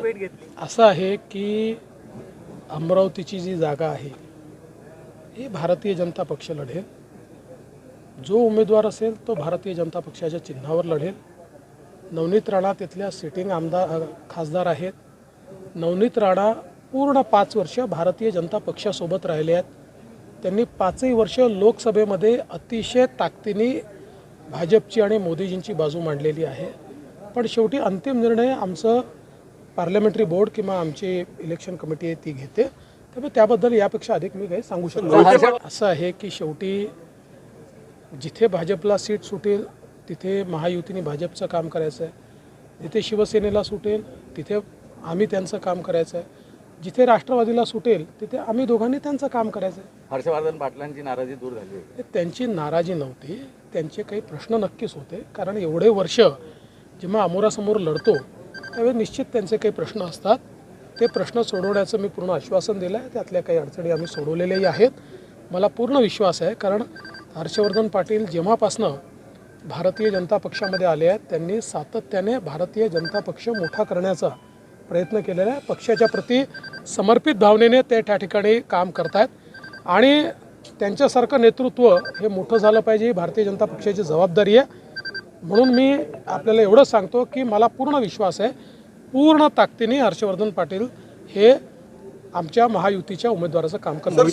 भेट घेतली? असं आहे की अमरावतीची जी जागा आहे ही भारतीय जनता पक्ष लढेल. जो उमेदवार असेल तो भारतीय जनता पक्षाच्या चिन्हावर लढेल. नवनीत राणा तिथल्या सिटिंग आमदार खासदार आहेत. नवनीत राणा पूर्ण पाच वर्ष भारतीय जनता पक्षासोबत राहिले आहेत. त्यांनी पाचही वर्ष लोकसभेमध्ये अतिशय ताकदीने भाजपची आणि मोदीजींची बाजू मांडलेली आहे. पण शेवटी अंतिम निर्णय आमचं पार्लमेंटरी बोर्ड किंवा आमची इलेक्शन कमिटी आहे ती घेते. त्यामुळे त्याबद्दल यापेक्षा अधिक मी काही सांगू शकतो. असं आहे की शेवटी जिथे भाजपला सीट सुटेल तिथे महायुतीने भाजपचं काम करायचं आहे. जिथे शिवसेनेला सुटेल तिथे आम्ही त्यांचं काम करायचं आहे. जिथे राष्ट्रवादीला सुटेल तिथे आम्ही दोघांनी त्यांचं काम करायचं आहे. हर्षवर्धन पाटलांची नाराजी दूर झाली त्यांची नाराजी नव्हती. त्यांचे काही प्रश्न नक्कीच होते. कारण एवढे वर्ष जेव्हा अमोरासमोर लढतो त्यावेळी निश्चित त्यांचे काही प्रश्न असतात. ते प्रश्न सोडवण्याचं मी पूर्ण आश्वासन दिलं आहे त्यातल्या काही अडचणी आम्ही सोडवलेल्याही आहेत. मला पूर्ण विश्वास आहे कारण हर्षवर्धन पाटील जेव्हापासनं भारतीय जनता पक्षामध्ये आले आहेत त्यांनी सातत्याने भारतीय जनता पक्ष मोठा करण्याचा प्रयत्न केलेला आहे. पक्षाच्या प्रती समर्पित भावनेने ते त्या ठिकाणी काम करतायत. आणि त्यांच्यासारखं नेतृत्व हे मोठं झालं पाहिजे. ही भारतीय जनता पक्षाची जबाबदारी आहे. म्हणून मी आपल्याला एवढंच सांगतो की मला पूर्ण विश्वास आहे. पूर्ण ताकदीने हर्षवर्धन पाटील हे आमच्या महायुतीच्या उमेदवाराचं काम करणार